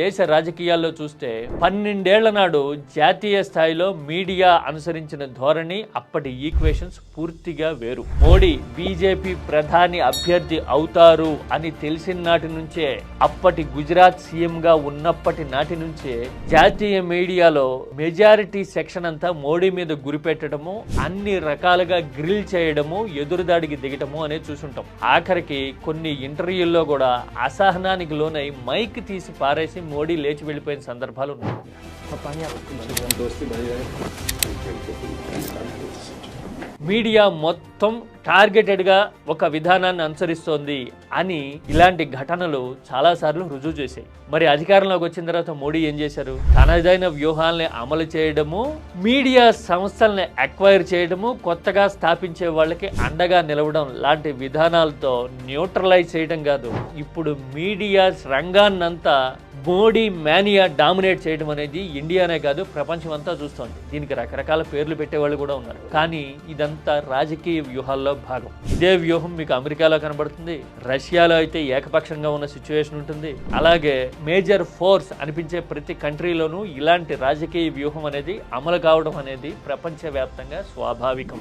దేశ రాజకీయాల్లో చూస్తే పన్నెండేళ్ళ నాడు జాతీయ స్థాయిలో మీడియా అనుసరించిన ధోరణి అప్పటి ఈక్వేషన్స్ పూర్తిగా వేరు. మోడీ బీజేపీ ప్రధాని అభ్యర్థి అవుతారు అని తెలిసిన నాటి నుంచే అప్పటి గుజరాత్ సీఎంగా ఉన్నప్పటి నాటి నుంచే జాతీయ మీడియాలో మెజారిటీ సెక్షన్ అంతా మోడీ మీద గురిపెట్టడము అన్ని రకాలుగా గ్రిల్ చేయడము ఎదురుదాడికి దిగటము అనేది చూసుంటాం. ఆఖరికి కొన్ని ఇంటర్వ్యూల్లో కూడా అసహనానికి లోనై మైక్ తీసి పారేసి మోడీ లేచి వెళ్ళిపోయిన సందర్భాలు ఉన్నాయి మీడియా మొత్తం టార్గెటెడ్ టార్గెటెడ్గా ఒక విధానాన్ని అనుసరిస్తోంది అని ఇలాంటి ఘటనలు చాలాసార్లు రుజువు చేశాయి. మరి అధికారంలోకి వచ్చిన తర్వాత మోడీ ఏం చేశారు? తనదైన వ్యూహాల్ని అమలు చేయడము మీడియా సంస్థల్ని అక్వైర్ చేయడము కొత్తగా స్థాపించే వాళ్ళకి అండగా నిలవడం లాంటి విధానాలతో న్యూట్రలైజ్ చేయడం కాదు. ఇప్పుడు మీడియా రంగాన్నంతా మోడీ మేనియా డామినేట్ చేయడం అనేది ఇండియానే కాదు ప్రపంచం అంతా చూస్తోంది. దీనికి రకరకాల పేర్లు పెట్టేవాళ్ళు కూడా ఉన్నారు. కానీ ఇదంతా రాజకీయ వ్యూహాల్లో భాగం. ఇదే వ్యూహం మీకు అమెరికాలో కనబడుతుంది. రష్యాలో అయితే ఏకపక్షంగా ఉన్న సిచ్యువేషన్ ఉంటుంది. అలాగే మేజర్ ఫోర్స్ అనిపించే ప్రతి కంట్రీలోనూ ఇలాంటి రాజకీయ వ్యూహం అనేది అమలు కావడం అనేది ప్రపంచవ్యాప్తంగా స్వాభావికం.